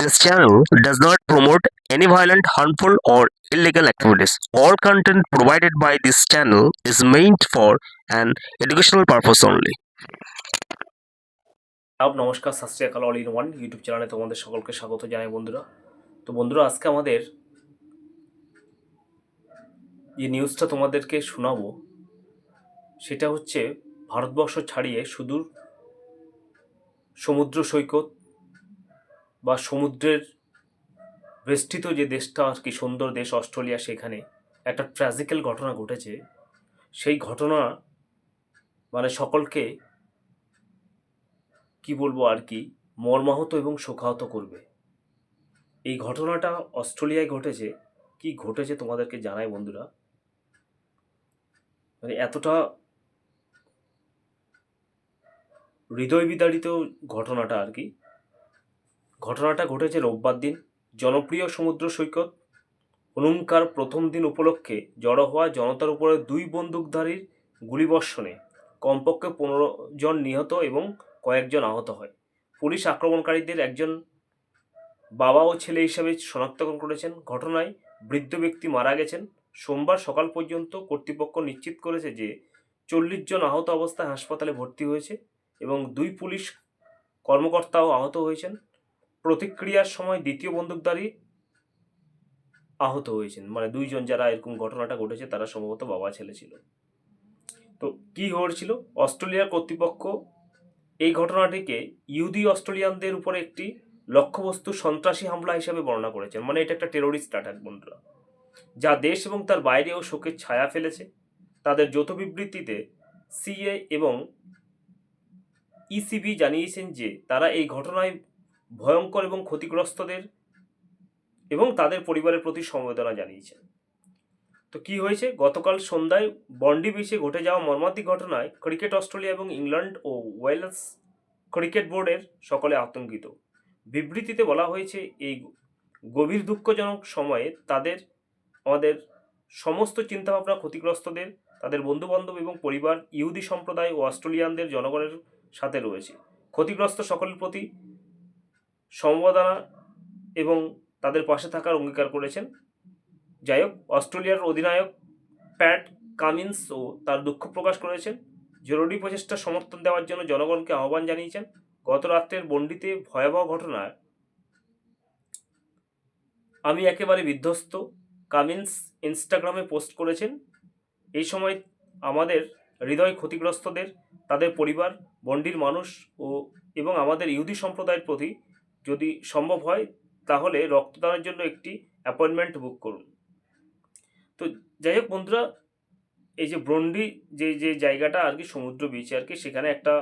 This channel does not promote any violent, harmful, or illegal activities. All content provided by this channel is meant for an educational purpose only. আব নমস্কার শাস্ত্রীয় কাল all in one YouTube চ্যানেলে তোমাদের সকলকে স্বাগত জানাই বন্ধুরা তো বন্ধুরা আজকে আমাদের যে নিউজটা তোমাদেরকে শোনাবো সেটা হচ্ছে ভারতবর্ষ ছাড়িয়ে সুদূর সমুদ্র সৈকত বা সমুদ্রের বেষ্টিত যে দেশটা আর কি সুন্দর দেশ অস্ট্রেলিয়া সেখানে, একটা ট্র্যাজিক্যাল ঘটনা ঘটেছে। সেই ঘটনা মানে সকলকে কি বলব আর কি, মর্মাহত এবং শোকাহত করবে। এই ঘটনাটা অস্ট্রেলিয়ায় ঘটেছে। কি ঘটেছে তোমাদেরকে জানাই বন্ধুরা। মানে এতটা হৃদয় বিদারিত ঘটনাটা আর কি। ঘটনাটা ঘটেছে রোববার দিন। জনপ্রিয় সমুদ্র সৈকত হনুমকার প্রথম দিন উপলক্ষে জড়ো হওয়া জনতার উপরে দুই বন্দুকধারীর গুলিবর্ষণে কমপক্ষে পনেরো জন নিহত এবং কয়েকজন আহত হয়। পুলিশ আক্রমণকারীদের একজন বাবা ও ছেলে হিসাবে শনাক্তকরণ করেছেন। ঘটনায় বৃদ্ধ ব্যক্তি মারা গেছেন। সোমবার সকাল পর্যন্ত কর্তৃপক্ষ নিশ্চিত করেছে যে চল্লিশ জন আহত অবস্থায় হাসপাতালে ভর্তি হয়েছে এবং দুই পুলিশ কর্মকর্তাও আহত হয়েছেন। প্রতিক্রিয়ার সময় দ্বিতীয় বন্দুকধারী আহত হয়েছেন। মানে দুইজন যারা এরকম ঘটনাটা ঘটেছে, তারা সম্ভবত বাবা ছেলে ছিল। তো কি হয়েছিল অস্ট্রেলিয়ার কর্তৃপক্ষ এই ঘটনাটিকে ইহুদি অস্ট্রেলিয়ানদের উপরে একটি লক্ষ্যবস্তু সন্ত্রাসী হামলা হিসাবে বর্ণনা করেছেন। মানে এটা একটা টেরোরিস্ট অ্যাটাক বন্ধুরা। যা দেশ এবং তার বাইরেও শোকের ছায়া ফেলেছে। তাদের যৌথ বিবৃতিতে সিএ এবং ইসিবি জানিয়েছেন যে, তারা এই ঘটনায় ভয়ঙ্কর এবং ক্ষতিগ্রস্তদের এবং তাদের পরিবারের প্রতি সমবেদনা জানিয়েছেন। তো কি হয়েছে? গতকাল সন্ধ্যায় বন্ডি বিচে ঘটে যাওয়া মর্মান্তিক ঘটনায় ক্রিকেট অস্ট্রেলিয়া এবং ইংল্যান্ড ও ওয়েলস ক্রিকেট বোর্ডের সকলে আতঙ্কিত। বিবৃতিতে বলা হয়েছে, এই গভীর দুঃখজনক সময়ে তাদের, আমাদের সমস্ত চিন্তাভাবনা ক্ষতিগ্রস্তদের, তাদের বন্ধুবান্ধব এবং পরিবার, ইহুদি সম্প্রদায় ও অস্ট্রেলিয়ানদের জনগণের সাথে রয়েছে। ক্ষতিগ্রস্ত সকলের প্রতি সমবেদনা এবং তাদের পাশে থাকার অঙ্গীকার করেছেন। যাই হোক, অস্ট্রেলিয়ার অধিনায়ক প্যাট কামিন্স ও তার দুঃখ প্রকাশ করেছেন। জরুরি প্রচেষ্টা সমর্থন দেওয়ার জন্য জনগণকে আহ্বান জানিয়েছেন। গত রাত্রের বন্ডিতে ভয়াবহ ঘটনায় আমি একেবারে বিধ্বস্ত। কামিন্স ইনস্টাগ্রামে পোস্ট করেছেন, এই সময় আমাদের হৃদয় ক্ষতিগ্রস্তদের, তাদের পরিবার, বন্ডির মানুষ ও, এবং আমাদের ইহুদি সম্প্রদায়ের প্রতি যদি সম্ভব হয়, তাহলে রক্তদানের জন্য একটি অ্যাপয়েন্টমেন্ট বুক করুন। তো যাই হোক বন্ধুরা, এই যে ব্রন্ডি যে যে জায়গাটা আর কি, সমুদ্র বিচে আর কি, সেখানে একটা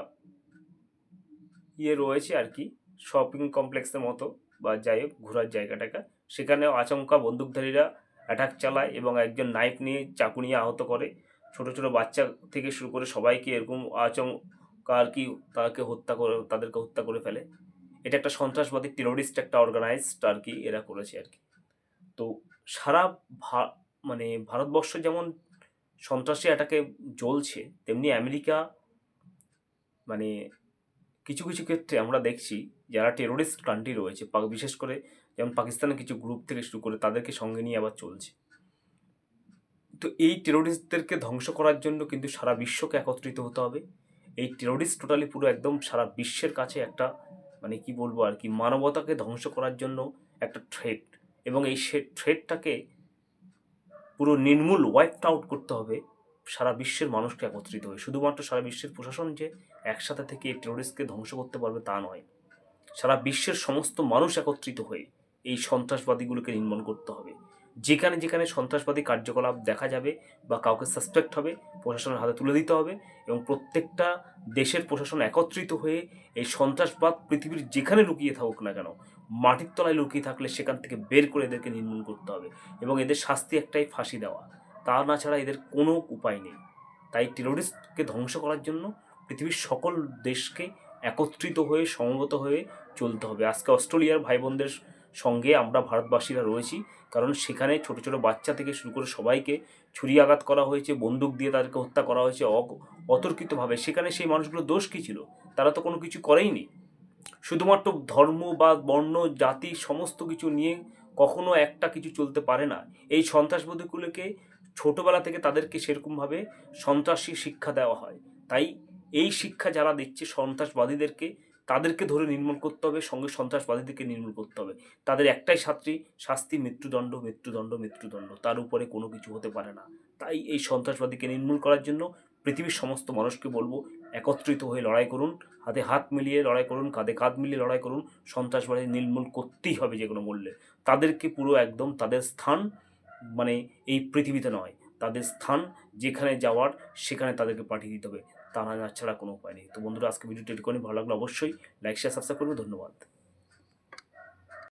ইয়ে রয়েছে আর কি শপিং কমপ্লেক্সের মতো বা যাই হোক ঘোরার জায়গাটাকে। সেখানে আচমকা বন্দুকধারীরা অ্যাটাক চালায় এবং একজন নাইফ নিয়ে চাকু নিয়ে আহত করে। ছোট ছোট বাচ্চা থেকে শুরু করে সবাইকে এরকম আচমকা আর কি তাকে হত্যা করে, তাদেরকে হত্যা করে ফেলে। এটা একটা সন্ত্রাসবাদী টেরোরিস্ট একটা অর্গানাইজড আর কি এরা করেছে আর কি। তো সারা মানে ভারতবর্ষ যেমন সন্ত্রাসী এটাকে জ্বলছে, তেমনি আমেরিকা মানে কিছু কিছু ক্ষেত্রে আমরা দেখছি যারা টেরোরিস্ট কান্ট্রি রয়েছে বিশেষ করে যেমন পাকিস্তানের কিছু গ্রুপ থেকে শুরু করে তাদেরকে সঙ্গে নিয়ে আবার চলছে। তো এই টেরোরিস্টদেরকে ধ্বংস করার জন্য কিন্তু সারা বিশ্বকে একত্রিত হতে হবে। এই টেরোরিস্ট টোটালি পুরো একদম সারা বিশ্বের কাছে একটা মানে কি বলব আর কি, মানবতাকে ধ্বংস করার জন্য একটা থ্রেট এবং এই সে থ্রেটটাকে পুরো নির্মূল ওয়াইপড আউট করতে হবে সারা বিশ্বের মানুষকে একত্রিত হয়ে। শুধুমাত্র সারা বিশ্বের প্রশাসন যে একসাথে থেকে এই টেরোরিস্টকে ধ্বংস করতে পারবে তা নয়, সারা বিশ্বের সমস্ত মানুষ একত্রিত হয়ে এই সন্ত্রাসবাদীগুলোকে নির্মূল করতে হবে। যেখানে যেখানে সন্ত্রাসবাদী কার্যকলাপ দেখা যাবে বা কাউকে সাসপেক্ট হবে, প্রশাসনের হাতে তুলে দিতে হবে এবং প্রত্যেকটা দেশের প্রশাসন একত্রিত হয়ে এই সন্ত্রাসবাদ পৃথিবীর যেখানে লুকিয়ে থাকুক না কেন, মাটির তলায় লুকিয়ে থাকলে সেখান থেকে বের করে এদেরকে নির্মূল করতে হবে এবং এদের শাস্তি একটাই ফাঁসি দেওয়া। তা না ছাড়া এদের কোনো উপায় নেই। তাই টেরোরিস্টকে ধ্বংস করার জন্য পৃথিবীর সকল দেশকে একত্রিত হয়ে, সমবেত হয়ে চলতে হবে। আজকে অস্ট্রেলিয়ার ভাই বোনদের সঙ্গে আমরা ভারতবাসীরা রয়েছি। কারণ সেখানে ছোট ছোট বাচ্চা থেকে শুরু করে সবাইকে ছুরি আঘাত করা হয়েছে, বন্দুক দিয়ে তাদেরকে হত্যা করা হয়েছে অতর্কিতভাবে। সেখানে সেই মানুষগুলো দোষ কী ছিল? তারা তো কোনো কিছু করেইনি। শুধুমাত্র ধর্ম বা বর্ণ, জাতি সমস্ত কিছু নিয়ে কখনো একটা কিছু চলতে পারে না। এই সন্ত্রাসবাদীগুলোকে ছোটবেলা থেকে তাদেরকে সেরকমভাবে সন্ত্রাসী শিক্ষা দেওয়া হয়। তাই এই শিক্ষা যারা দিচ্ছে সন্ত্রাসবাদীদেরকে তাদেরকে ধরে নির্মূল করতে হবে, সঙ্গে সন্ত্রাসবাদীদেরকে নির্মূল করতে হবে। তাদের একটাই শাস্তি শাস্তি, মৃত্যুদণ্ড মৃত্যুদণ্ড মৃত্যুদণ্ড। তার উপরে কোনো কিছু হতে পারে না। তাই এই সন্ত্রাসবাদীকে নির্মূল করার জন্য পৃথিবীর সমস্ত মানুষকে বলব, একত্রিত হয়ে লড়াই করুন, হাতে হাত মিলিয়ে লড়াই করুন, কাঁধে কাঁধ মিলিয়ে লড়াই করুন। সন্ত্রাসবাদী নির্মূল করতেই হবে যে কোনো মূল্যে তাদেরকে পুরো একদম তাদের স্থান মানে এই পৃথিবীতে নয়, তাদের স্থান যেখানে যাওয়ার সেখানে তাদেরকে পাঠিয়ে দিতে হবে। তা না ছাড়া কোনো উপায় নেই। তো বন্ধুরা, আজকে ভিডিওটি এটুকুনি। ভালো লাগল অবশ্যই লাইক শেয়ার সাবস্ক্রাইব করবে। ধন্যবাদ।